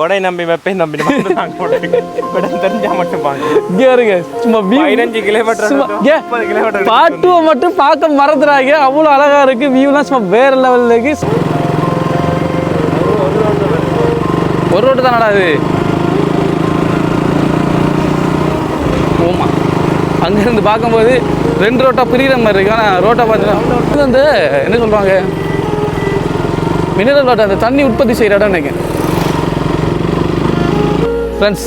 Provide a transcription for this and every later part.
வடை நம்பி வெப்பையும் நம்பி விடம் தெரிஞ்சா மட்டும் பாங்க இங்கே இருங்க சும்மா வியூ பதினஞ்சு கிலோமீட்டர் பாட்டுவை மட்டும் பார்க்க மறந்துடாங்க அவ்வளோ அழகா இருக்கு. வியூலாம் சும்மா வேற லெவலில் இருக்கு. ஒரு ரோட்டு தானடா இது ஓமா. அங்கேருந்து பார்க்கும்போது ரெண்டு ரோட்டா பிரிகிற மாதிரி இருக்கு. ஆனால் ரோட்டை பார்த்தீங்கன்னா இது வந்து என்ன சொல்கிறாங்க மினரல் வாட்டர் அந்த தண்ணி உற்பத்தி செய்கிற இடம் நினைக்கிறேன். ஃப்ரெண்ட்ஸ்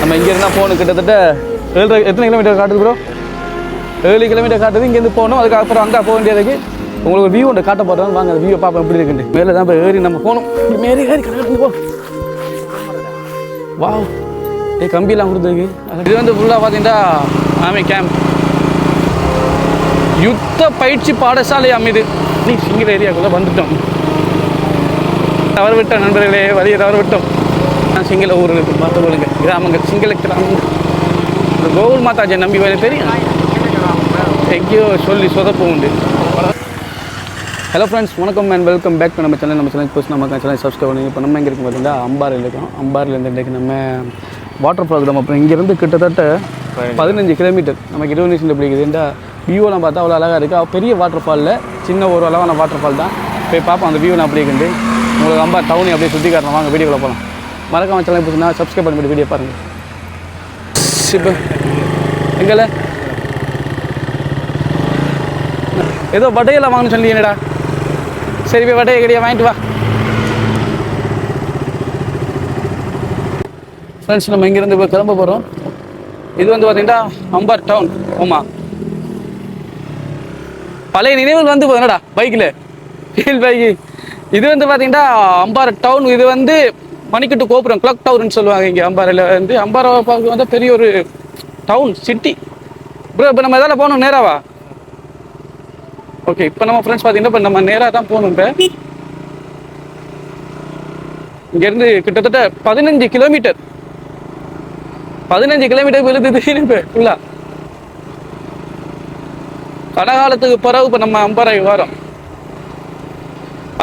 நம்ம இங்கே இருந்தால் போகணும் கிட்டத்தட்ட ஏழு எத்தனை கிலோமீட்டர் காட்டுது ப்ரோ ஏழு கிலோமீட்டர் காட்டுது இங்கேருந்து போகணும். அதுக்கப்புறம் அங்கே போக வேண்டியதுக்கு உங்களுக்கு ஒரு வியூ ஒன்று காட்ட போகிறோம் வாங்க அந்த வியூ பார்ப்போம் எப்படி இருக்குன்னு மேலே தான் போய் ஏறி நம்ம போகணும். மேலே ஏறி கடற்கரை போ. வா ஏ கம்பியெல்லாம் கொடுத்துருக்கு இது வந்து ஃபுல்லாக பார்த்தீங்கன்னா ஆமே கேம்ப் யுத்த பயிற்சி பாடசாலை அமைது. நீ சிங்கிள் ஏரியாக்குள்ளே வந்துட்டோம். தவறு விட்டோம் நண்பர்களே. வழியை தவறு விட்டோம். நான் சிங்கள ஊர்களுக்கு கொள்ளுங்க கிராமங்கள் சிங்கள கிராமங்கள். இந்த கோகுல் மாதாஜியை நம்பி வர தெரியும்? எங்கேயோ சொல்லி சொதப்பு உண்டு. ஹலோ ஃப்ரெண்ட்ஸ் வணக்கம் அண்ட் வெல்கம் பேக் டு நம்ம சேனல் நம்ம சேனல் போஸ்ட் நம்ம சேனல் சப்ஸ்கிரைப் பண்ணி இப்போ நம்ம எங்கே இருக்கு பார்த்தீங்கன்னா அம்பாரில் இருக்கோம். அம்பாரிலேருந்து இன்றைக்கு நம்ம வாட்டர் ஃபால் நம்ம அப்புறம் இங்கேருந்து கிட்டத்தட்ட பதினஞ்சு. கிலோமீட்டர் நமக்கு இருபது பிடிக்குதுண்டா வியூவெல்லாம் பார்த்தா அவ்வளோ அழகாக இருக்குது பெரிய வாட்டர் ஃபாலில் சின்ன ஒரு அளவான வாட்டர் ஃபால் தான். போய் பார்ப்போம். அந்த வியூ நான் அப்படியே இருக்குது உங்களுக்கு அம்பா டவுனி அப்படியே சுற்றி காட்டணும் வாங்க வீடியோக்குள்ள போகலாம் மறக்காம சேனல் பிடிச்சிருந்தா சப்ஸ்கிரைப் பண்ணி வீடியோ பாருங்கள் இப்போ எங்கல்ல ஏதோ வடையெல்லாம் வாங்கணும்னு சொல்லி என்னடா சரி போய் வடையை கடையை வாங்கிட்டு வா. ஃப்ரெண்ட்ஸ் நம்ம இங்கேருந்து இப்போ கிளம்ப போகிறோம் இது வந்து பார்த்தீங்கன்னா அம்பார் டவுன் ஆமாம் பழைய நினைவுகள் வந்து போதுனடா பைக்கில் ஃபீல் பைக்கு இது வந்து பார்த்தீங்கன்னா அம்பார் டவுன் இது வந்து மணிக்கட்டு கோபுரம் கிளாக் டவர்னு சொல்லுவாங்க இங்கே அம்பாரில் வந்து அம்பாரை பார்க்க வந்து பெரிய ஒரு டவுன் சிட்டி ப்ரோ இப்போ நம்ம எதால போகணும்? நேராவா ஓகே இப்போ நம்ம ஃப்ரெண்ட்ஸ் பார்த்தீங்கன்னா இப்போ நம்ம நேராக தான் போகணும் இப்போ. இங்கேருந்து கிட்டத்தட்ட பதினஞ்சு கிலோமீட்டர் பதினஞ்சு கிலோமீட்டர் விழுது இப்போ ஃபுல்லாக கடகாலத்துக்கு பிறகு இப்போ நம்ம அம்பாறை வரோம்.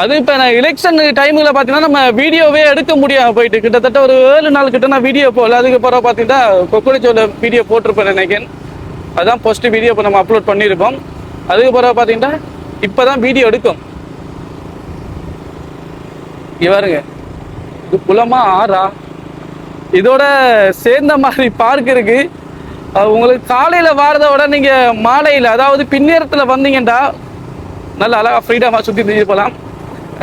அது இப்போ நான் எலெக்ஷன் டைமில் பார்த்தீங்கன்னா நம்ம வீடியோவே எடுக்க முடியாது போயிட்டு. கிட்டத்தட்ட ஒரு ஏழு நாள் கிட்ட நான் வீடியோ போகல அதுக்கு பிறகு பார்த்தீங்கன்னா கொக்குடிச்சோல வீடியோ போட்டிருப்பேன் நினைக்கிறேன். அதான் ஃபர்ஸ்ட் வீடியோ இப்போ நம்ம அப்லோட் பண்ணியிருப்போம் அதுக்கு பிறகு பார்த்தீங்கன்னா இப்போ தான் வீடியோ எடுக்கும். இவருங்க பாருங்க. இது குளமா ஆறா? இதோட சேர்ந்த மாதிரி பார்க் இருக்குது உங்களுக்கு காலையில் வாரதை விட நீங்கள் மாலையில் அதாவது பின்னேரத்தில் வந்தீங்கன்னா நல்ல அழகாக ஃப்ரீடமாக சுற்றி திரிஞ்சு போகலாம்.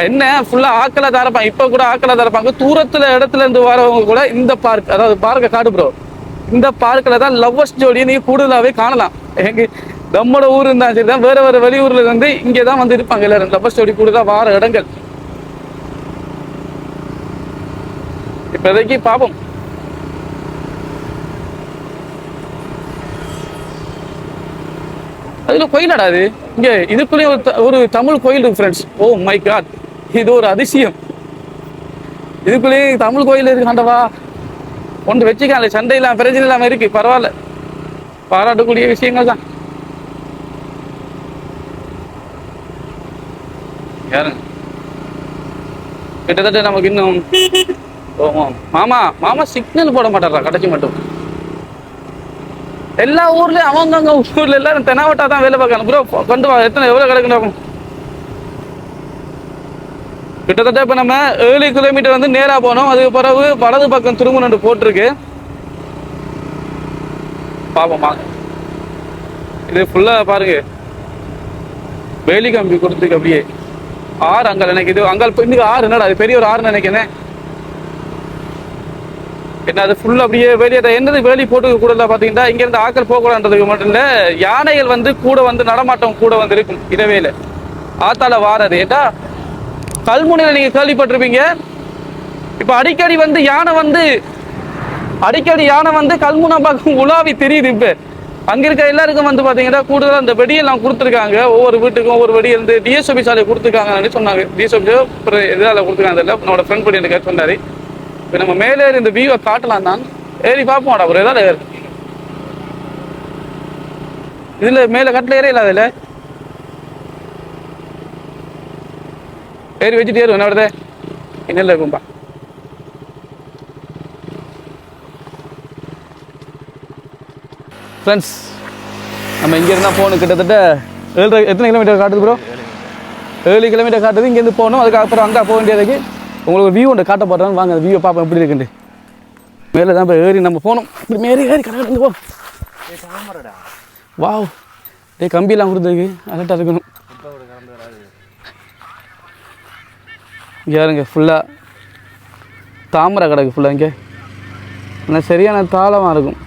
என்ன? ஃபுல்லா ஆக்களை தரப்பாங்க இப்ப கூட ஆக்களை தரப்பாங்க. தூரத்துல இடத்துல இருந்து வரவங்க கூட இந்த பார்க் அதாவது பார்க்க காடு ப்ரோ இந்த பார்க்கில் தான் லவ்வர்ஸ் ஜோடியை நீ கூடுதலாவே காணலாம். எங்க நம்மளோட ஊர் இருந்தாலும் சரி தான் வேற வேற வெளியூர்ல இருந்து இங்கே தான் வந்து இருப்பாங்க எல்லாரும். லவ்வர்ஸ் ஜோடி கூடுதலா வார இடங்கள். இப்போதைக்கு பாப்போம் அதுல கோயிலடா அது? இங்க இதுக்குள்ளேயே ஒரு த- ஒரு தமிழ் கோயில் இருக்கு ஃப்ரெண்ட்ஸ் ஓ மை காட் இது ஒரு அதிசயம். இதுக்குள்ளேயே தமிழ் கோயில் இருக்காண்டவா ஒன்று வச்சுக்கால சண்டை இல்லாம பிரச்சனை இல்லாம இருக்கு பரவாயில்ல. பாராட்டக்கூடிய விஷயங்கள் தான். யாருங்க கிட்டத்தட்ட நமக்கு இன்னும் ஓ மாமா மாமா சிக்னல் போட மாட்டாரா கடைசி மட்டும். எல்லா ஊர்லயும் அவங்கவுங்க ஊர்ல எல்லாரும் தெனாவட்டா தான் வேலை பார்க்கணும் ப்ரோ கொண்டு வா எத்தனை எவ்வளவு கிடக்கணும் கிட்டத்தட்ட இப்போ நம்ம ஏழு கிலோமீட்டர் வந்து நேராக போனோம். அதுக்கு பிறகு வலது பக்கம் திருமணம் போட்டிருக்கு. பாப்போமா. இது ஃபுல்லாக பாருங்க. வேலி கம்பி கொடுத்துருக்கு அப்படியே. ஆறு அங்கல் எனக்கு இது அங்கல் இன்னைக்கு ஆறு என்னடா அது பெரிய ஒரு ஆறு நினைக்கிறேன். என்ன அது ஃபுல் அப்படியே வேலி அதை என்னது வேலி போட்டு கூட பார்த்தீங்கன்னா இங்கேருந்து ஆக்கள் போகக்கூடாதுன்றதுக்கு மட்டும் இல்லை யானைகள் வந்து கூட வந்து நடமாட்டம் கூட வந்து இருக்கும். இரவேல ஆத்தால வாரது. ஏட்டா கல்முனையில் நீங்கள் கேள்விப்பட்டிருப்பீங்க. இப்போ அடிக்கடி வந்து யானை வந்து அடிக்கடி யானை வந்து கல்முனை பக்கம் உலாவி தெரியுது இப்போ. அங்கே இருக்க எல்லாருக்கும் வந்து பார்த்தீங்கன்னா கூடுதலாக அந்த வெடியெல்லாம் கொடுத்துருக்காங்க. ஒவ்வொரு வீட்டுக்கும் ஒவ்வொரு வெடி வந்து டிஎஸ்ஓபி சாலை கொடுத்துருக்காங்கன்னு சொன்னாங்க. டிஎஸ்ஓபி அப்புறம் கொடுத்துருக்காங்க இல்லை என்னோட ஃப்ரெண்ட் படி எனக்கு சொன்னார் இப்போ நம்ம மேலே ஏறி இந்த வியூவை காட்டலாம் தான். ஏறி பார்ப்போம்டா ஒரு ஏதாவது இதில் மேலே கட்டில் ஏறே ஏறியல அதுல കയറി വെച്ചിട്ട് കയറും അവിടുത്തെ പിന്നല്ലേ കുമ്പ ஃப்ரெண்ட்ஸ் நம்ம இங்கே இருந்தால் போகணும். கிட்டத்தட்ட ஏழு எத்தனை கிலோமீட்டர் காட்டுது ப்ரோ ஏழு கிலோமீட்டர் காட்டுது இங்கேருந்து போகணும். அதுக்கப்புறம் அங்கே போக வேண்டியதுக்கு உங்களுக்கு வியூ ஒன்று காட்ட போடுறாங்க வாங்க அந்த வியூ பார்ப்போம் எப்படி இருக்குண்டு மேலே தான் போய் ஏறி நம்ம போகணும். இப்படி மேலே ஏறி கடற்கரை போ. வாவ் டே கம்பியெல்லாம் கொடுத்துருக்கு அலர்ட்டாக இருக்கணும். இங்கே இருங்க ஃபுல்லாக தாமரை கிடக்கு ஃபுல்லாக இங்கே. ஆனால் சரியான தாளமாக இருக்கும்.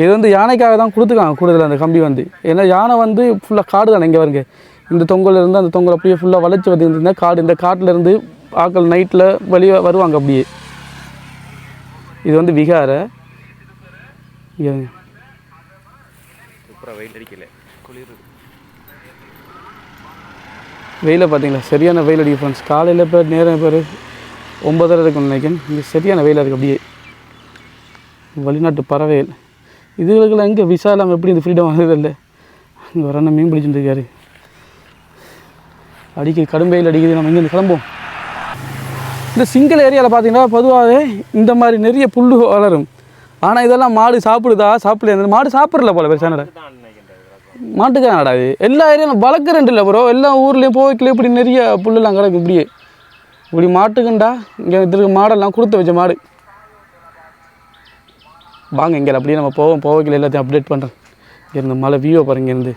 இது வந்து யானைக்காக தான் கொடுத்துருக்காங்க கூடுதல் அந்த கம்பி வந்து. ஏன்னா யானை வந்து ஃபுல்லாக காடு தானே இங்கே வருங்க இந்த தொங்கல்ல இருந்து அந்த தொங்கல் அப்படியே ஃபுல்லாக வளைச்சி வந்துருந்தா காடு இந்த காட்டிலேருந்து ஆக்கள் நைட்டில் வெளியே வருவாங்க அப்படியே. இது வந்து விகார. இங்கே சூப்பராக வெயில் அடிக்கலை. வெயிலை பார்த்தீங்களா? சரியான வெயில் அடிக்கும் ஃப்ரெண்ட்ஸ் காலையில் இப்போ நேரம் பேர் ஒம்பதரை இருக்கும் நினைக்கிறேன். இங்கே சரியான வெயிலாக இருக்குது அப்படியே. வெளிநாட்டு பறவைகள் இதுகளுக்கெல்லாம் எங்கே விசா இல்லாமல் எப்படி இந்த ஃப்ரீடம் வந்தது இல்லை? வர அண்ணன் மீன் பிடிச்சிட்டு இருக்காரு. கடும் வெயில் அடிக்குது. நம்ம இங்கேருந்து கிளம்புவோம். இந்த சிங்கிள் ஏரியாவில் பார்த்தீங்கன்னா பொதுவாகவே இந்த மாதிரி நிறைய புல் வளரும். ஆனால் இதெல்லாம் மாடு சாப்பிடுதா? சாப்பிடல மாடு சாப்பிட்றல போல பெருசானடா தான் இது? எல்லா ஏரியாவும் வளர்க்குறேன் இல்லை ப்ரோ எல்லா ஊர்லேயும் போய்க்கல இப்படி நிறைய புல்லுலாம் கிடக்கு இப்படியே. இப்படி மாட்டுக்குண்டா. இங்கே இதுக்கு மாடெல்லாம் கொடுத்து வச்ச மாடு. வாங்க இங்கே அப்படியே நம்ம போவோம். போவைக்கில் எல்லாத்தையும் அப்டேட் பண்ணுறேன் இருந்து மலை வியூவை பாருங்க இருந்து.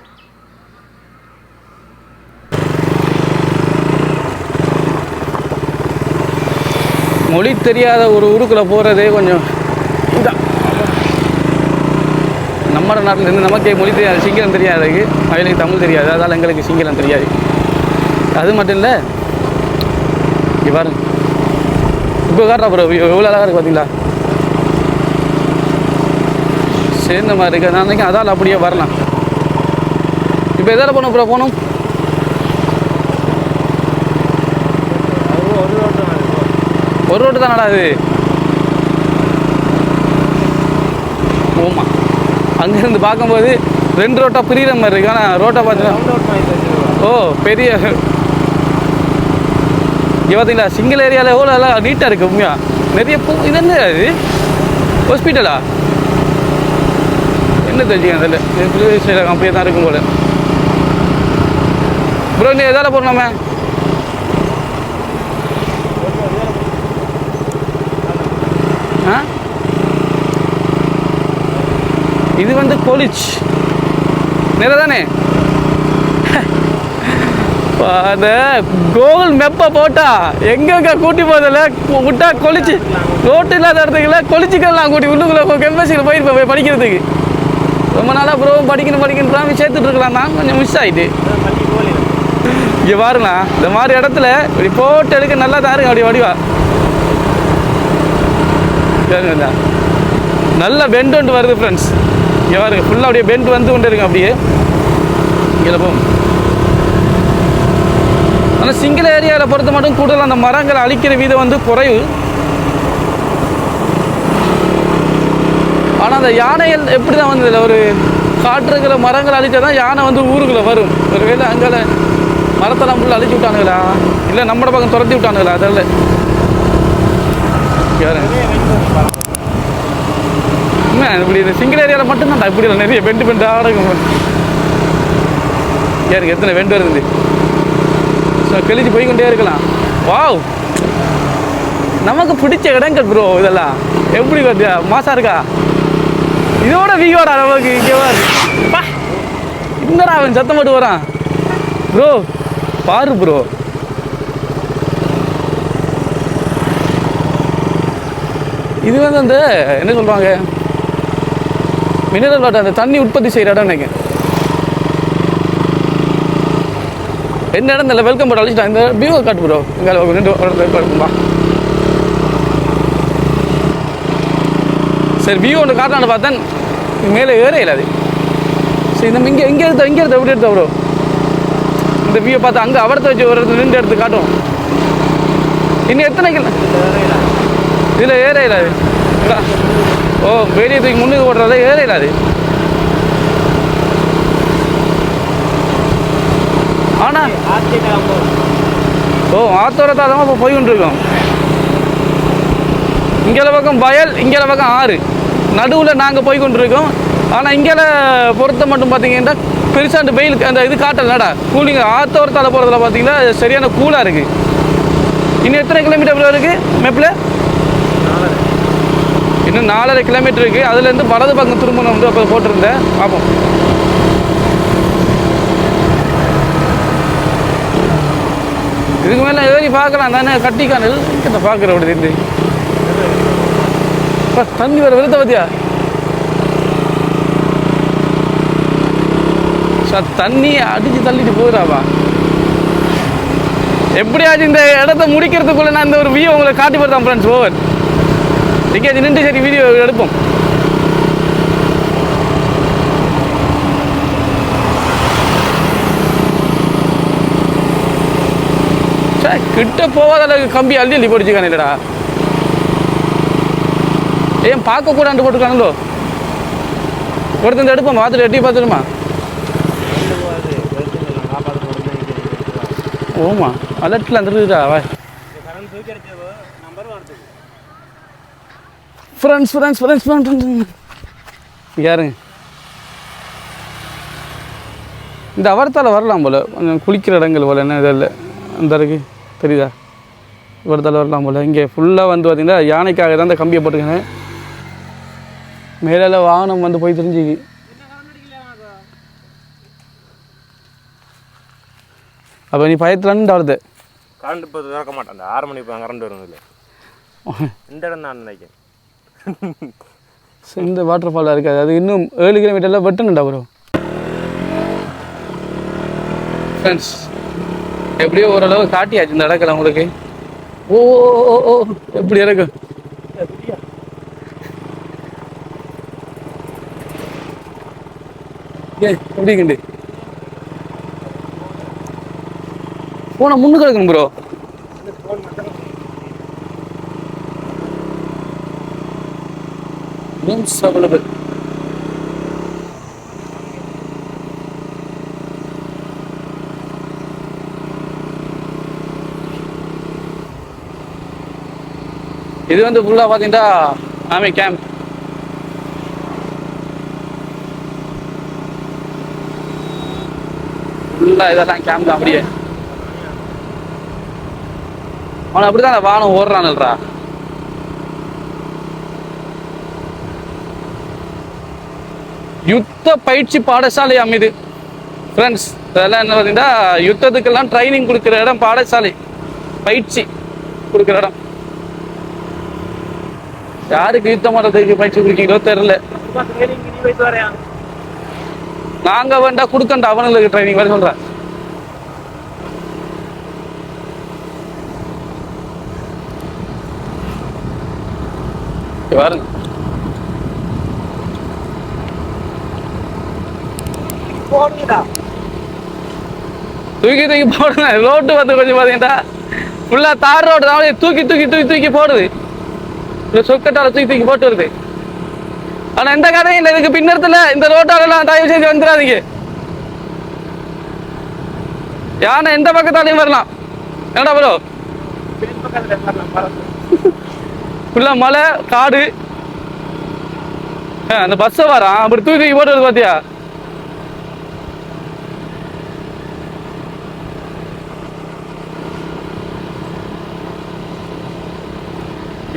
மொழி தெரியாத ஒரு ஊருக்குள்ளே போகிறதே கொஞ்சம் இதா நம்ம நாட்டிலேருந்து நமக்கே மொழி தெரியாது சிங்களம் தெரியாது. அவங்களுக்கு தமிழ் தெரியாது. அதனால் எங்களுக்கு சிங்களம் தெரியாது. அது மட்டும் இல்லை இங்கே பாருங்க. இப்போ காட்டுறா ப்ரோ எவ்வளோ அழகாக இருக்குது பார்த்தீங்களா சேர்ந்த மாதிரி இருக்குது நான் நினைக்கிறேன் அதால் அப்படியே வரலாம். இப்போ எதால் போகணும் ப்ரோ போகணும் ஒரு ரோட்டு தான் ஒரு ரோட்டு தானடா அது? ஓமா. அங்கேருந்து பார்க்கும்போது ரெண்டு ரோட்டாக பிரிகிற மாதிரி இருக்கு. ஆனால் ரோட்டை பார்த்தீங்கன்னா. ஓ பெரிய இங்கே பார்த்தீங்களா? சிங்கிள் ஏரியாவில் எவ்வளோ எல்லாம் நீட்டாக இருக்குது உண்மையா? நிறைய பூ இது என்ன இது? ஹாஸ்பிட்டலா என்ன தெரிஞ்சுக்க அதில்? சில அப்படியே தான் இருக்கும் போல. ப்ரோ நீ எதால போடலாமே ஆ? இது வந்து காலேஜ் நிறதானே தானே அந்த கோகுல் மெப்பை போட்டா எங்கெங்க கூட்டி போதில்ல விட்டா கொளிச்சு ரோட்டு இல்லாத இடத்துக்குல கொளிச்சிக்கலாம் கூட்டி உள்ளுக்குள்ள கெம்பசியில் போயிருப்பேன் போய் படிக்கிறதுக்கு. ரொம்ப நாளாக ப்ரோ படிக்கணும் படிக்கணும் சேர்த்துட்டு இருக்கலாம் தான் கொஞ்சம் மிஸ் ஆகிட்டு இங்கே பாருங்களா இந்த மாதிரி இடத்துல இப்படி போட்டு எடுக்க நல்லா தான் இருக்கு அப்படி வடிவா. கேளுங்க நல்ல பெண்ட் ஒன்று வருது ஃப்ரெண்ட்ஸ் இங்கே பாருங்க ஃபுல்லாக அப்படியே பெண்ட் வந்து கொண்டு இருக்கு அப்படியே. இங்கே போகும் ஆனால் சிங்கிள் ஏரியாவில் பொறுத்த மட்டும் கூடுதல் அந்த மரங்களை அழிக்கிற வீதம் வந்து குறைவு. ஆனால் அந்த யானைகள் எப்படி தான் வந்தது ஒரு காற்றுக்கிற மரங்கள் அழிச்சா தான் யானை வந்து ஊருக்குள்ளே வரும். ஒருவேளை அங்கே மரத்தெல்லாம் ஃபுல்லாக அழிச்சு விட்டானுங்களா? இல்லை நம்மளோட பக்கம் துரத்தி விட்டானுங்களா? அதில் வேறு என்ன? இப்படி இந்த சிங்கிள் ஏரியாவில் மட்டும்தான் இப்படி இல்லை நிறைய பெண்டு பெண்டு ஆடகம் எனக்கு எத்தனை வெண்டு வருது? ஸோ கழிச்சு போய்கொண்டே இருக்கலாம். வாவ்! நமக்கு பிடிச்ச இடங்கள் ப்ரோ இதெல்லாம். எப்படி பார்த்தியா மாசா இருக்கா? இதோட வியோடா நமக்கு இங்கே பா! என்னடா அவன் சத்தம் போட்டு வரான் ப்ரோ பாரு ப்ரோ இது வந்து அந்த என்ன சொல்கிறாங்க மினரல் வாட்டர் அந்த தண்ணி உற்பத்தி செய்கிற இடம் நினைக்கிறேன் என்ன இடம் இல்லை வெல்கம் போட்டு அழிச்சிட்டான் இந்த வியூவை காட்டு ப்ரோ இங்கே ரெண்டு இருக்கும்பா சரி வியூ ஒன்று காட்டலான்னு பார்த்தேன். மேலே ஏற இல்லாது சரி நம்ம இங்கே இங்கே எடுத்த இங்கே எடுத்த எப்படி எடுத்த ப்ரோ இந்த வியூவை பார்த்து அங்கே அவரத்தை வச்சு ஒரு நின்று எடுத்து காட்டும். இன்னும் எத்தனை கிலோ இதில் ஏற இல்லாது ஓ வெளியே தூக்கி முன்னுக்கு ஓடுறத ஏற அது ஆனால் ஓ ஆத்தோர தான் இப்போ போய் கொண்டிருக்கோம். இங்கே பக்கம் வயல் இங்கே பக்கம் ஆறு. நடுவில் நாங்கள் போய் கொண்டிருக்கோம். ஆனால் இங்கே பொறுத்த மட்டும் பார்த்தீங்கன்னா பெருசாக அந்த வெயில் அந்த இது காட்டலடா. கூலிங் ஆத்தோரத்தால் போகிறதுல பார்த்தீங்கன்னா சரியான கூலாக இருக்குது இன்னும் எத்தனை கிலோமீட்டர் இருக்குது மெப்பில் இன்னும் நாலரை கிலோமீட்டர் இருக்குது அதுலேருந்து வலது பக்கம் திரும்பணும் வந்து அப்போ போட்டிருந்தேன். பார்ப்போம். இதுக்கு மேலே ஏறி பார்க்கலாம். தானே கட்டிக்கானல் கிட்ட பார்க்குற அப்படி தெரிஞ்சு இப்போ தண்ணி வர விருத்த பத்தியா? சார் தண்ணி அடிச்சு தள்ளிட்டு போயிடாவா எப்படியாச்சும் இந்த இடத்த முடிக்கிறதுக்குள்ள நான் இந்த ஒரு வியூ உங்களை காட்டி போடுறேன் ஃப்ரெண்ட்ஸ் ஓவர் இங்கே நின்று சரி வீடியோ எடுப்போம். சே கிட்ட போகாத அளவுக்கு கம்பி அள்ளி அள்ளி போட்டுச்சுக்கான இல்லடா. ஏன் பார்க்க கூடாண்டு போட்டுருக்காங்களோ ஒருத்தன் எடுப்போம் பார்த்துட்டு எட்டி பார்த்துருமா ஓமா அலர்ட்டில் வந்துருக்குதா வா ஃப்ரெண்ட்ஸ் ஃப்ரெண்ட்ஸ் ஃப்ரெண்ட்ஸ் ஃப்ரெண்ட்ஸ் யாருங்க இந்த அவரத்தால் வரலாம் போல். கொஞ்சம் குளிக்கிற இடங்கள் போல். என்ன இதில் அந்த இருக்கு. தெரியுதா? இவரத்தால் வரலாம் போல். இங்கே ஃபுல்லாக வந்து பார்த்தீங்கன்னா யானைக்காக தான் இந்த கம்பியை போட்டுருக்கேன் மேலே வாகனம் வந்து போய் தெரிஞ்சுக்கு அப்போ நீ பயத்துலன்னு அழுது கரண்ட் இப்போ திறக்க மாட்டேன். ஆறு மணிக்கு கரண்ட் வரும் இல்லை இந்த இடம் தான் நினைக்கிறேன். இந்த வாட்டர் ஃபாலாக இருக்காது அது இன்னும் ஏழு கிலோமீட்டரில் வெட்டணுண்டா ப்ரோ ஃப்ரெண்ட்ஸ் எப்படியோ ஓரளவு காட்டியாச்சு இந்த இடத்துல உங்களுக்கு. ஓ ஓ, ஓ எப்படி இருக்கு? ஏய் எப்படி கண்டு போனால் முன்னுக்கு எடுக்கணும் ப்ரோ மீன்ஸ் அவைலபிள் இது வந்து ஃபுல்லாக பார்த்தீங்கன்னா ஆமி கேம்ப் ஃபுல்லாக இதெல்லாம் கேம்ப் தான் அப்படியே. அவன் அப்படிதான் வானம் ஓடுறான்ல்றா யுத்த பயிற்சி பாடசாலை அமைது. ஃப்ரெண்ட்ஸ் இதெல்லாம் என்ன பார்த்தீங்கன்னா யுத்தத்துக்கெல்லாம் ட்ரைனிங் கொடுக்குற இடம் பாடசாலை. பயிற்சி கொடுக்குற இடம். யாருக்கு யுத்தம் பண்ணுறதுக்கு பயிற்சி கொடுக்கீங்களோ தெரில நாங்க வேண்டா கொடுக்கண்டா அவனுங்களுக்கு ட்ரைனிங் வேற சொல்றேன். பாருங்க. தூக்கி தூக்கி போடுங்க. ரோட்டு பார்த்து கொஞ்சம் பார்த்தீங்கன்னா ஃபுல்லாக தார் ரோடு தான். தூக்கி தூக்கி தூக்கி தூக்கி போடுது. இந்த சொக்கட்டால தூக்கி தூக்கி போட்டு வருது. ஆனா எந்த கதையும் இல்லை. இதுக்கு பின்னத்தில் இந்த ரோட்டாலெல்லாம் தயவு செய்து வந்துடாதீங்க. யானை எந்த பக்கத்தாலையும் வரலாம். என்னடா ப்ரோ ஃபுல்லாக மலை காடு. ஆ, அந்த பஸ்ஸை வரான். அப்படி தூக்கி தூக்கி போட்டு வருது பாத்தியா?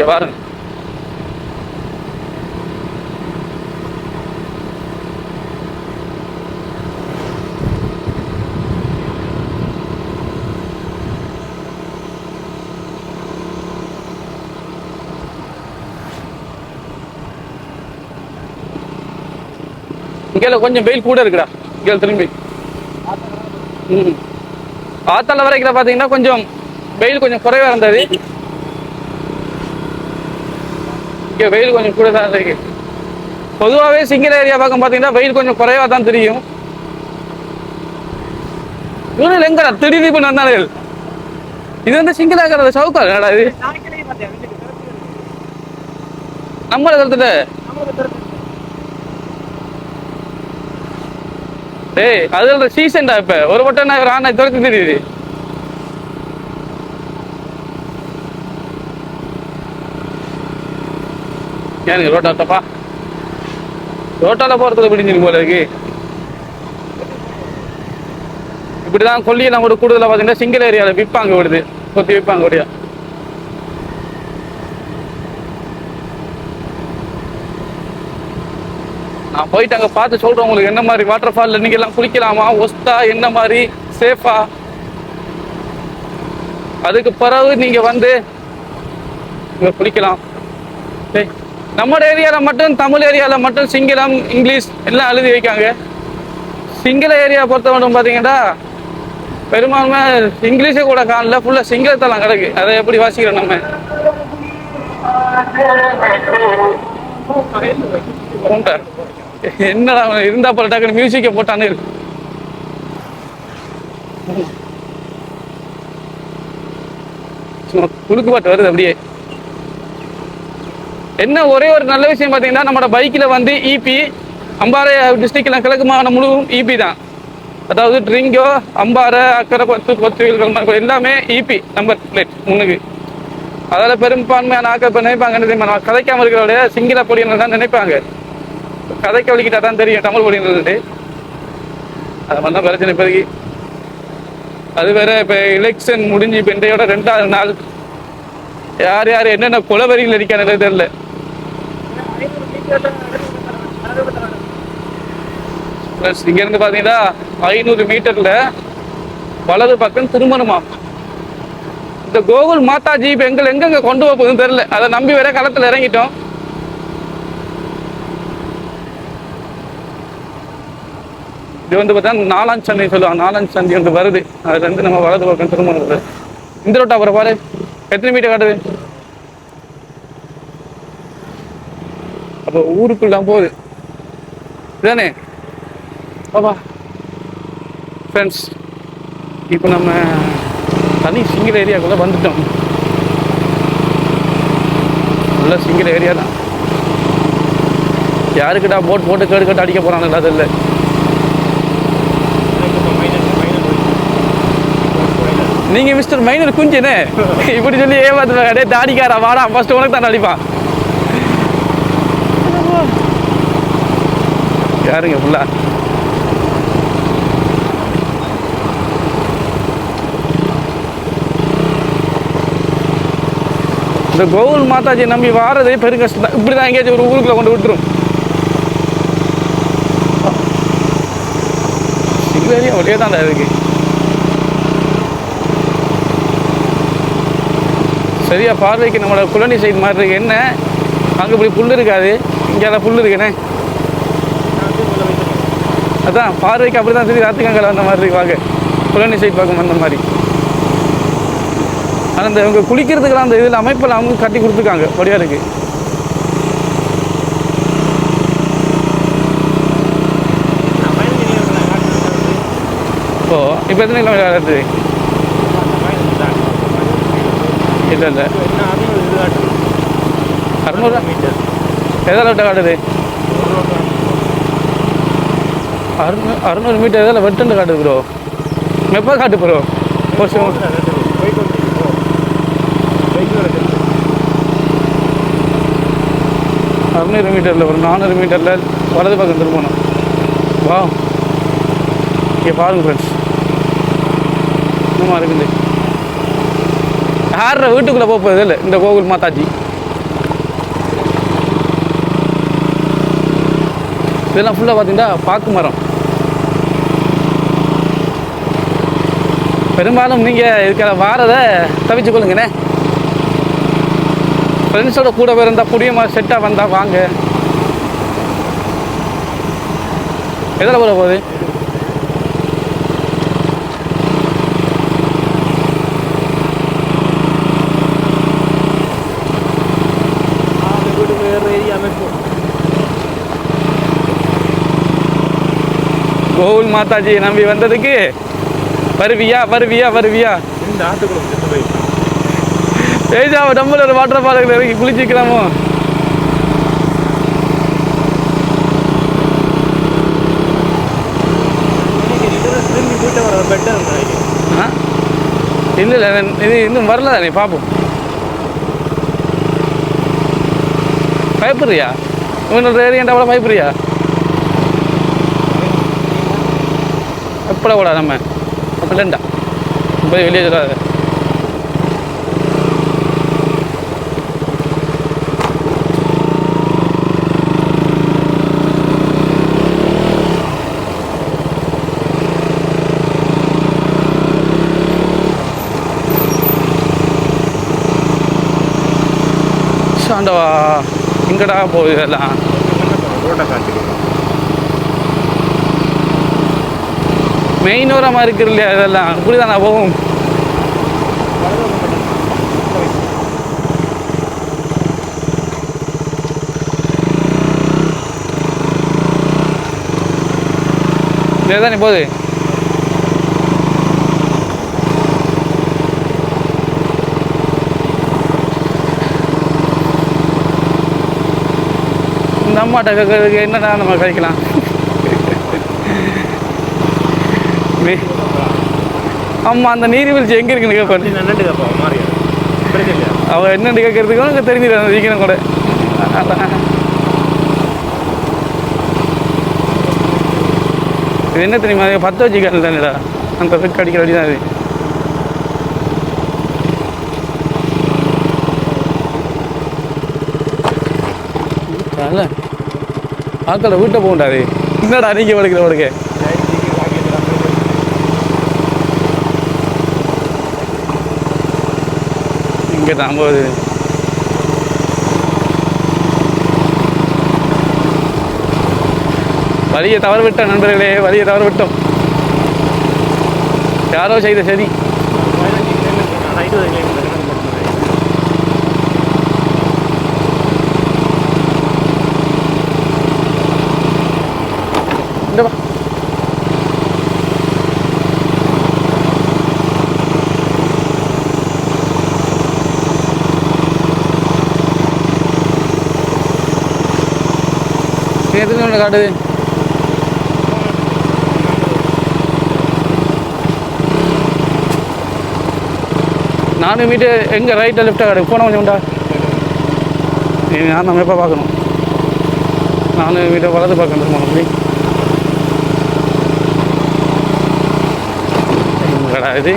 இங்கே பாருங்க. இங்கே கொஞ்சம் வெயில் கூட இருக்குடா. இங்கே திரும்பி. ம் ஆத்தால வரைக்கிற பார்த்தீங்கன்னா கொஞ்சம் வெயில் கொஞ்சம் குறைவா இருந்தது. இங்கே வெயில் கொஞ்சம் கூட தான் இருக்கு. பொதுவாகவே சிங்கிள் ஏரியா பக்கம் பார்த்தீங்கன்னா வெயில் கொஞ்சம் குறைவாக தான் தெரியும். இவனு எங்கடா திடீர்னு இப்போ நந்தார்கள் இது வந்து சிங்கிள் ஆகிறது சவுக்கா? என்னடா இது? நம்மளை தடுத்துட்டு டேய் அது சீசன்டா இப்ப. ஒரு வட்டம் நான் ராணா துரத்து தெரியுது. ஏனுங்க ரோட்டா தப்பா? ரோட்டால போறதுல பிடிச்சிருக்கு போல இருக்கு. இப்படிதான் கொல்லியெல்லாம் கூட கூடுதலாக பார்த்தீங்கன்னா சிங்கிள் ஏரியாவில் விற்பாங்க விடுது கொத்தி விற்பாங்க விடியா நான் போயிட்டு அங்கே பார்த்து சொல்கிறேன் உங்களுக்கு என்ன மாதிரி வாட்டர் ஃபாலில் நீங்கள் எல்லாம் குளிக்கலாமா? ஒஸ்தா என்ன மாதிரி? சேஃபா அதுக்கு பிறகு நீங்கள் வந்து இங்கே குளிக்கலாம். டேய், நம்ம ஏரியாவில் மட்டும் தமிழ் ஏரியாவில் மட்டும் சிங்களம் இங்கிலீஷ் எல்லாம் எழுதி வைக்காங்க. சிங்கள ஏரியா பொறுத்த மட்டும் பார்த்தீங்கன்னா பெரும்பான்மை இங்கிலீஷே கூட காணல. ஃபுல்லாக சிங்களத்தெல்லாம் கிடக்கு. அதை எப்படி வாசிக்கிறோம் நம்ம? என்னடா அவன் இருந்தா போல டக்குனு மியூசிக்கை போட்டானு. இருக்கு குறுக்கு பாட்டு வருது அப்படியே. என்ன ஒரே ஒரு நல்ல விஷயம் பார்த்தீங்கன்னா நம்மளோட பைக்கில் வந்து இபி அம்பாறை டிஸ்ட்ரிக்டில் கிழக்கு மாகாணம் முழுவதும் இபி தான். அதாவது ட்ரிங்கோ அம்பாறை அக்கறை கொத்து கொத்து எல்லாமே இபி நம்பர் பிளேட் முன்னுக்கு. அதில் பெரும்பான்மையான ஆக்கள் இப்போ நினைப்பாங்க கதைக்காமல் தெரியுமா? சிங்கள பொடியினர் தான் நினைப்பாங்க. கதைக்க வலிக்கிட்டா தான் தெரியும் தமிழ் பொடியினர் அது மாதிரி தான் பிரச்சனை இப்போதைக்கு. அது வேற இப்போ எலெக்ஷன் முடிஞ்சு இப்போ இன்றையோட ரெண்டாவது நாள். யார் யார் என்னென்ன குலவரிகள் இருக்கானே தெரியல. ப்ளஸ் இங்கேருந்து பார்த்தீங்கன்னா ஐநூறு மீட்டரில் வலது பக்கம் திருமணமா இந்த கோகுல் மாதாஜி இப்போ எங்களை எங்கெங்க கொண்டு போக போகுதுன்னு தெரியல. அதை நம்பி வேற களத்தில் இறங்கிட்டோம். இது வந்து பார்த்தா நாலாம் சந்தை சொல்லுவாங்க. நாலாம் சந்தை வந்து வருது. அதுல இருந்து நம்ம வலது பக்கம் திருமணம். வருது இந்த ரோட்டா அப்புறம் பாரு. எத்தனை மீட்டர் காட்டுது? அப்போ ஊருக்குள்ளாம் போகுது. இதானே? பாபா ஃப்ரெண்ட்ஸ் இப்போ நம்ம தனி சிங்கிள் ஏரியாக்குள்ளே வந்துட்டோம். நல்ல சிங்கிள் ஏரியா தான். யாருக்கிட்டா போட் போட்டு கேடு கட்டு அடிக்க போகிறானுங்களா அது இல்லை நீங்க மிஸ்டர் மைனர் குஞ்சுனே இப்படி சொல்லி ஏமாத்துவாங்க டே தாடிக்காரா வாடா. ஃபர்ஸ்ட் உனக்கு தான் அடிப்பான். யாருங்க ஃபுல்லாக இந்த கோகுல் மாதாஜி நம்பி வாரதே பெரும் கஷ்டம் தான். இப்படி தான் எங்கேயாச்சும் ஒரு ஊருக்குள்ள கொண்டு விட்டுரும் சிங்களேரியா ஒரே தான் இருக்கு. சரியா பார்வைக்கு நம்மளோட குழந்தை சைடு மாதிரி இருக்கு. என்ன? அங்கே இப்படி புல் இருக்காது. இங்கே புல் இருக்குண்ணே அதான் பார்வைக்கு அப்படி தான் தெரியுது ஆத்துக்கங்கல் அந்த மாதிரி வாங்க. குழந்தை சைடு பார்க்கும் அந்த மாதிரி. ஆனால் இந்த இவங்க குளிக்கிறதுக்கெல்லாம் அந்த இதில் அமைப்பில் அவங்க கட்டி கொடுத்துருக்காங்க. படியா இருக்கு? ஓ இப்போ எத்தனை கிலோமீட்டர் ஆகுது? இல்லை இல்லை. அறுநூறு? எதில் விட்ட காட்டுது? அறுநூறு அறுநூறு மீட்டர் எதில் வெட்டுண்டு காட்டுது ப்ரோ எப்போ காட்டு ப்ரோ வருஷம் அறுநூறு மீட்டரில் ஒரு நானூறு மீட்டரில் வலது பக்கம் திரும்பணும் வா. இங்கே பாருங்க ஃப்ரெண்ட்ஸ் இன்னுமா இருக்குது யார வீட்டுக்குள்ளே போக போகுது இல்லை? இந்த கோகுல் மாதாஜி. இதெல்லாம் ஃபுல்லாக பார்த்தீங்கன்னா பாக்கு மரம். பெரும்பாலும் நீங்கள் இருக்கிற வாரதை தவிச்சு கொள்ளுங்கண்ணே ஃப்ரெண்ட்ஸோட கூட இருந்தால் புடியமாக செட்டாக வந்தால் வாங்க. எதில் போட போகுது? கோகுல் மாதாஜியை நம்பி வந்ததுக்கு வருவியா வருவியா வருவியா? இந்த ஆட்டுக்குளம் செத்து போயிருக்கு ஏஜா டம்பில் ஒரு வாட்டர் பார்க்கில் இறங்கி குளிச்சிக்கலாமோ இல்லை இல்லை இது இன்னும் வரல தானே பார்ப்போம் பயப்படுறியா? இன்னொரு ஏரியாண்டா கூட பயப்படுறியா? எப்படா கூட நம்ம? இல்லைண்டா போய் வெளியே சொல்லாத சாண்டவா எங்கடா போகுது இதெல்லாம் ரோட்டை காட்டுக்கு மெயின் ஓரமாக இருக்கிற இல்லையா? இதெல்லாம். இப்படி தானே போகும் தானே போகுது இந்த அம்மாட்ட கேட்கறதுக்கு என்னடா நம்ம கழிக்கலாம்? நீ ஆமாம் அந்த நீர்வீழ்ச்சி எங்கே இருக்குன்னு கேட்பாரு என்னண்டு கேட்பா மாறி பிரச்சனை அவ என்னன்னு கேட்கறதுக்கும் எனக்கு தெரிஞ்சிடும் அந்த வீக்கணும் கூட. இது என்ன தெரியுமா அது பற்ற வச்சுக்கணும் தானேடா. அந்த ஃபிட் அடிக்கிற வழி தான் அது அல்ல ஆக்களை வீட்டை போகண்டாது என்னடா நீங்க படுக்கிற படுக்க இங்கே தான் போகுது வழியை தவறு விட்டோம் நண்பர்களே வழியை தவறு விட்டோம் யாரோ செய்த சரி இந்த வா காட்டுது? நானூறு மீட்டர் எங்கே ரைட்டாக லெஃப்டாக காட்டு போன கொஞ்சம் உண்டா? நான் நம்ம எப்போ பார்க்கணும்? நானூறு மீட்டர் வலது பார்க்கணும் போன அப்படி இது.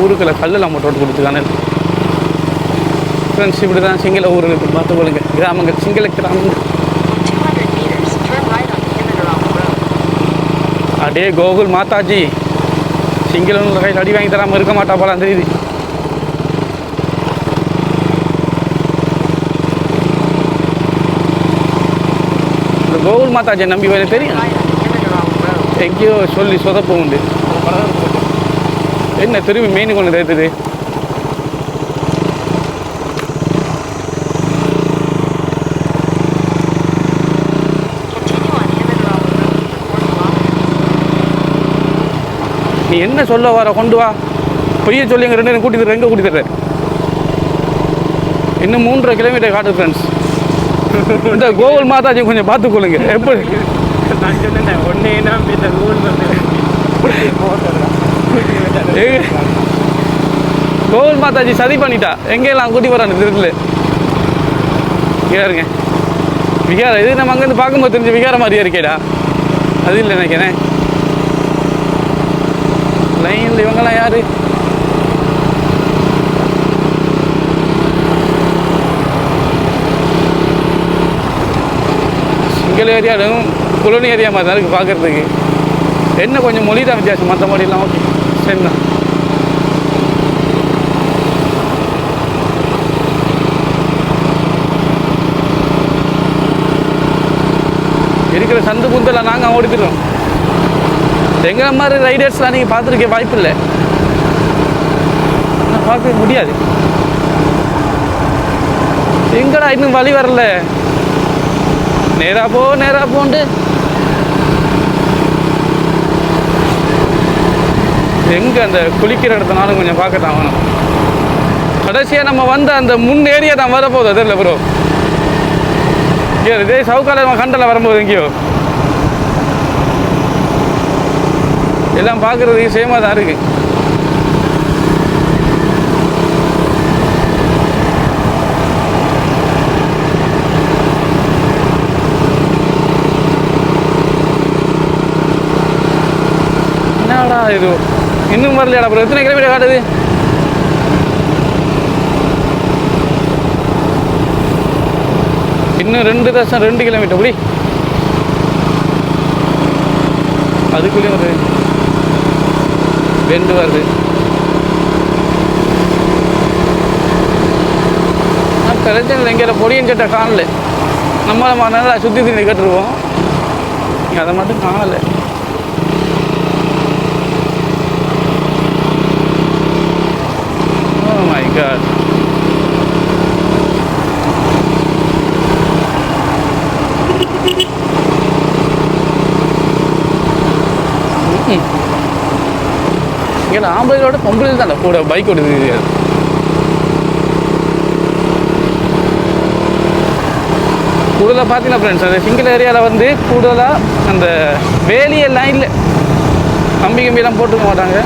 ஊருக்குள்ள கல்லெல்லாம் போட்டு போட்டு கொடுத்துக்கானே ஃப்ரெண்ட்ஸ் இப்படி தான் சிங்கள ஊருக்கு பார்த்து போலுங்க கிராமங்கள் சிங்கள கிராமங்கள். அடே கோகுல் மாதாஜி. சிங்கிள் கையில் அடி வாங்கி தராமல் இருக்க மாட்டா போல தெரியுது இந்த கோகுல் மாதாஜி நம்பி வேலை தெரியும். எங்கேயோ சொல்லி சொதப்பு உண்டு. என்ன திரும்பி மெயின் கொண்டு தேத்துது? நீ என்ன சொல்ல வர கொண்டு வா. பொய்ய சொல்லி எங்கள் ரெண்டு கூட்டி தர எங்கே கூட்டி தர இன்னும் மூன்றரை கிலோமீட்டர் காட்டு ஃப்ரெண்ட்ஸ் இந்த கோகுல் மாதாஜி கொஞ்சம் பார்த்துக்கொள்ளுங்க. எப்படி? கோகுல் மாதாஜி சதி பண்ணிட்டா. எங்கெல்லாம் கூட்டி வரான்னு தெரியல. இருங்க விகாரம் இது நம்ம அங்கேருந்து பார்க்கும்போது தெரிஞ்ச விகாரம் மாதிரியா இருக்கேடா. அது இல்லை நினைக்கிறேன். லைனில் இவங்கெல்லாம் யார் சிங்கள ஏரியா குளோனி ஏரியா மாதிரி தான் இருக்குது பார்க்குறதுக்கு என்ன கொஞ்சம் மொழி தான் வித்தியாசம் மற்ற மொழியெல்லாம் ஓகே சரிண்ணா இருக்கிற சந்து புந்தெல்லாம் நாங்கள் ஓடிக்கிறோம் எங்களை மாதிரி ரைடர்ஸ்லாம் நீங்கள் பார்த்துருக்க வாய்ப்பு இல்லை பார்க்க முடியாது. எங்கடா இன்னும் வழி வரல? நேராக போ நேராக போண்டு எங்கே அந்த குளிக்கிற இடத்துனாலும் கொஞ்சம் பார்க்கத்தான் வேணும் கடைசியாக நம்ம வந்த அந்த முன் ஏரியா தான் வரப்போகுது அதில் ப்ரோ இங்கே இதே சவுக்கால நம்ம கண்டல வரும்போது எங்கேயோ? எல்லாம் பார்க்குறதுக்கு சேமாக தான் இருக்குது என்னடா இது? இன்னும் வரலையாடா அப்புறம் எத்தனை கிலோமீட்டர் காட்டுது? இன்னும் ரெண்டு தசம் ரெண்டு கிலோமீட்டர் அப்படி அதுக்குள்ளேயும் வருது ரெண்டு வருது பிரச்சனை இல்லை எங்கே பொடியன் சட்டை காணல. நம்ம மாதிரி சுற்றி திண்ணி கட்டுருவோம். அதை மட்டும் காணலை. Oh my. இங்கே ஆம்பளைகளோட பொம்பளை தான். கூட பைக் ஓடுது கூடுதலாக பார்த்தீங்கன்னா ஃப்ரெண்ட்ஸ் அந்த சிங்கிள் ஏரியாவில் வந்து கூடுதலாக அந்த வேலியெல்லாம் இல்லை கம்பி கம்பியெல்லாம் போட்டுக்க மாட்டாங்க.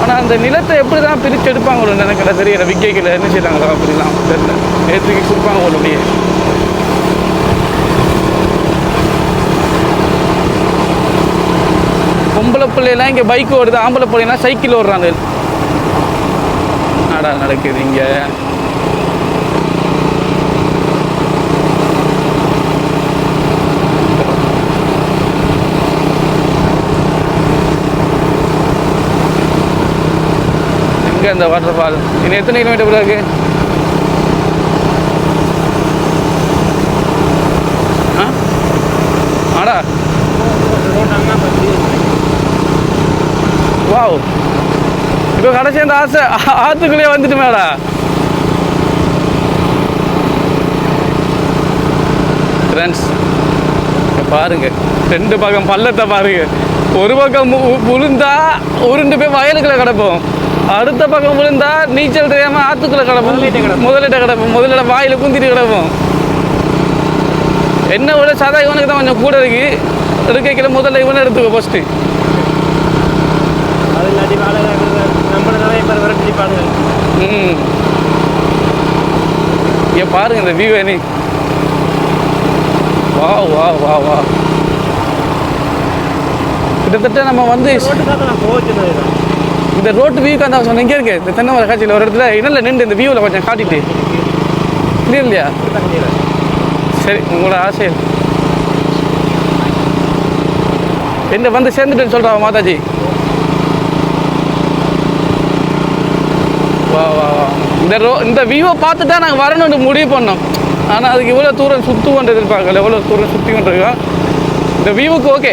ஆனால் அந்த நிலத்தை எப்படி தான் பிரித்து எடுப்பாங்க ஒரு நினைக்கிற தெரியல. விக்கைகளை என்ன செய்கிறாங்களோ அப்படிலாம் தெரியல. ஏற்றுக்கு கொடுப்பாங்க ஒரு அப்படியே. பொம்பளை பிள்ளைலாம் இங்கே பைக் ஓடுது. ஆம்பளை பிள்ளைலாம் சைக்கிள் ஓடுறாங்க. நாடா நடக்குது இங்கே? எங்கே இந்த வாட்டர் ஃபால் இன்னும் எத்தனை கிலோமீட்டர் இருக்கு? ஆ? ஆடா. வாவ். இப்போ கடைசி அந்த ஆசை ஆ- ஆத்துக்குள்ளேயே வந்துட்டு மேடா ஃப்ரெண்ட்ஸ் பாருங்க. ரெண்டு பக்கம் பள்ளத்தை பாருங்க. ஒரு பக்கம் விழுந்தா உருண்டு போய் வயலுக்குள்ள கிடப்போம். அடுத்த பக்கம் விழுந்தா நீச்சல் தெரியாம ஆத்துக்குள்ள கிடப்போம். முதலிட்ட கிடப்போம். முதலிட வாயில குந்திட்டு கிடப்போம். என்ன விட சாதா இவனுக்கு தான் கொஞ்சம் கூட இருக்கு. எடுக்கைக்கில முதல்ல இவனை எடுத்துக்கோ ஃபஸ்ட்டு இல்லாட்டி வேலை நம்மள நிறைய பேர் விரட்டி பாடுங்க ம். இங்க பாருங்க இந்த வியூ நீ. வா வா வா வா கிட்டத்தட்ட நம்ம வந்து இந்த ரோட்டு வியூக்கு அந்த சொன்ன இங்கே இருக்கு. இந்த தென்னை மர காட்சியில் ஒரு இடத்துல இன்னும் நின்று இந்த வியூவில் கொஞ்சம் காட்டிட்டு. இல்லையா இல்லையா? சரி உங்களோட ஆசை என்ன வந்து சேர்ந்துட்டேன்னு சொல்கிறா மாதாஜி? வா வா வா. இந்த ரோ இந்த வியூவை பார்த்துட்டா நாங்கள் வரணும்னு முடிவு பண்ணோம். ஆனால் அதுக்கு இவ்வளோ தூரம் சுற்றுவோன்ற எதிர்பார்க்கல. எவ்வளோ தூரம் சுற்றி கொண்டிருக்கோம் இந்த வியூவுக்கு ஓகே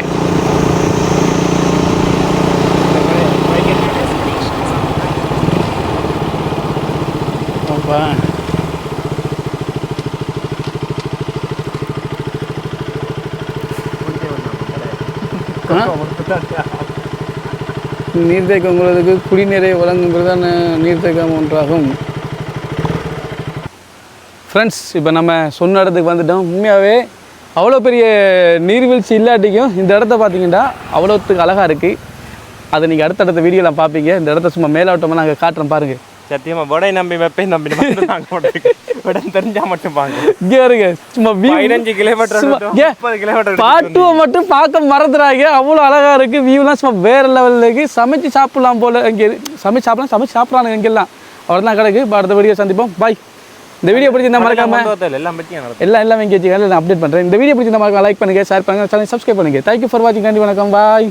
ஆ? நீர்த்தேக்கம் உங்களுக்கு குடிநீரை வழங்கும் பிரதான நீர்த்தேக்கம் ஒன்றாகும். ஃப்ரெண்ட்ஸ் இப்போ நம்ம சொன்ன இடத்துக்கு வந்துட்டோம். உண்மையாகவே அவ்வளோ பெரிய நீர்வீழ்ச்சி இல்லாட்டிக்கும் இந்த இடத்த பார்த்தீங்கன்னா அவ்வளோத்துக்கு அழகாக இருக்குது அதை நீங்கள் அடுத்தடுத்த வீடியோலாம் பார்ப்பீங்க இந்த இடத்த சும்மா மேலோட்டமாக நாங்கள் காட்டுறோம் பாருங்கள் சத்தியமா வடை நம்பி வெப்பையும் நம்பி விடம் தெரிஞ்சா மட்டும் பாங்க இங்கே இருங்க. சும்மா பதினஞ்சு கிலோமீட்டர்? முப்பது கிலோமீட்டர் பாட்டுவை மட்டும் பார்க்க மறந்துடாங்க அவ்வளோ அழகாக இருக்குது வியூலாம் சும்மா வேறு லெவலில் இருக்குது சமைச்சு சாப்பிடலாம் போல் இங்கே சமைச்சு சாப்பிடலாம் சமைச்சு சாப்பிட்றாங்க இங்கெல்லாம். அவ்வளோதான் கிடக்கு. இப்போ அடுத்த வீடியோ சந்திப்போம். பாய் இந்த வீடியோ பிடிச்சிருந்தா மறக்காம எல்லாம் எல்லாம் எல்லாம் இங்கே வச்சுக்கோங்க நான் அப்டேட் பண்ணுறேன் இந்த வீடியோ பிடிச்சிருந்தா மறக்காம லைக் பண்ணுங்கள் ஷேர் பண்ணுங்கள் சேனல் சப்ஸ்கிரைப் பண்ணுங்கள் தேங்க்யூ ஃபார் வாட்சிங் கண்டி வணக்கம். பாய்